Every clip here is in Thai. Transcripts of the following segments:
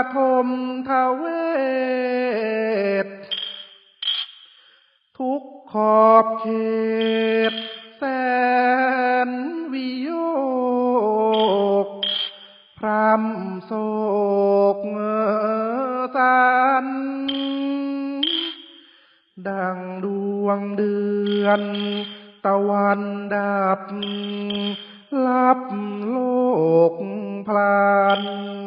ประทมทเวศทุกขอบเขตแสนวิโยกพรำโศกสัน ดังดวงเดือน ตะวันดับ ลับโลกพลาน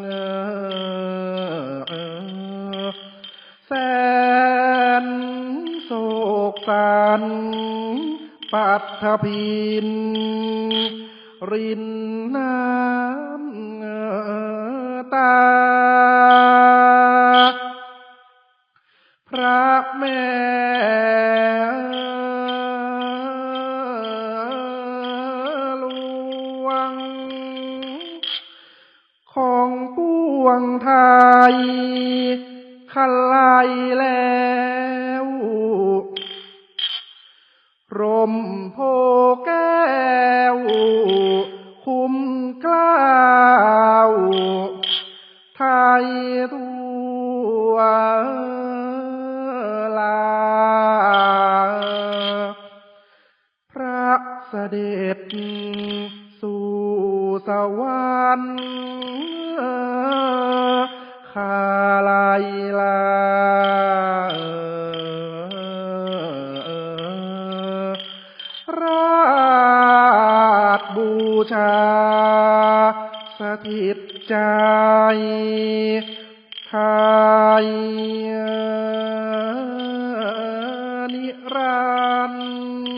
ทพินรินน้ำตา พระแม่หลวง ของปวงไทยขันไลแล้ว สด็จสู่สวรรค์คาไลลาราชบูชา สถิตใจไทยนิรันดร์